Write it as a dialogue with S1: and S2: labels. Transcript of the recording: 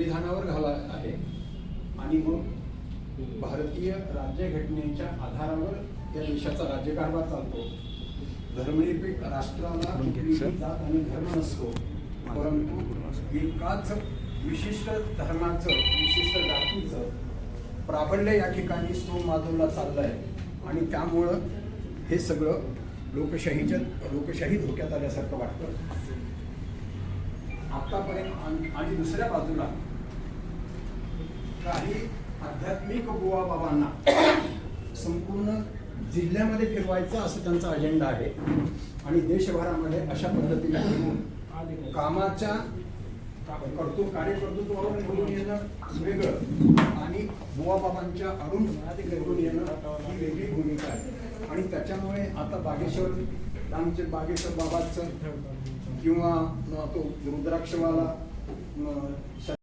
S1: संविधानावर घाला आहे. आणि मग भारतीय राज्यघटनेच्या आधारावर या देशाचा राज्यकारभार चालतो. धर्मनिरपेक्ष राष्ट्राला जात आणि धर्म नसतो. परंतु एकाच विशिष्ट धर्माचं विशिष्ट जातीचं प्राबल्य या ठिकाणी सो माधवला चाललं आहे आणि त्यामुळं हे सगळं लोकशाहीच्या लोकशाही धोक्यात आल्यासारखं वाटतं. आतापर्यंत आणि- दुसऱ्या बाजूला. काही आध्यात्मिक गोवा बाबांना संपूर्ण जिल्ह्यामध्ये फिरवायचं असं त्यांचा अजेंडा आहे. आणि देशभरामध्ये अशा पद्धतीने फिरवून कामाच्या करतो कार्यकर्तृत्वावर निवडून येणं वेगळं. आणि बुवा बाबांच्या अरुण निवडून येणं ही वेगळी भूमिका आहे. आणि त्याच्यामुळे आता बागेश्वर आमचे बागेश्वर बाबाचं किंवा तो रुद्राक्षवाला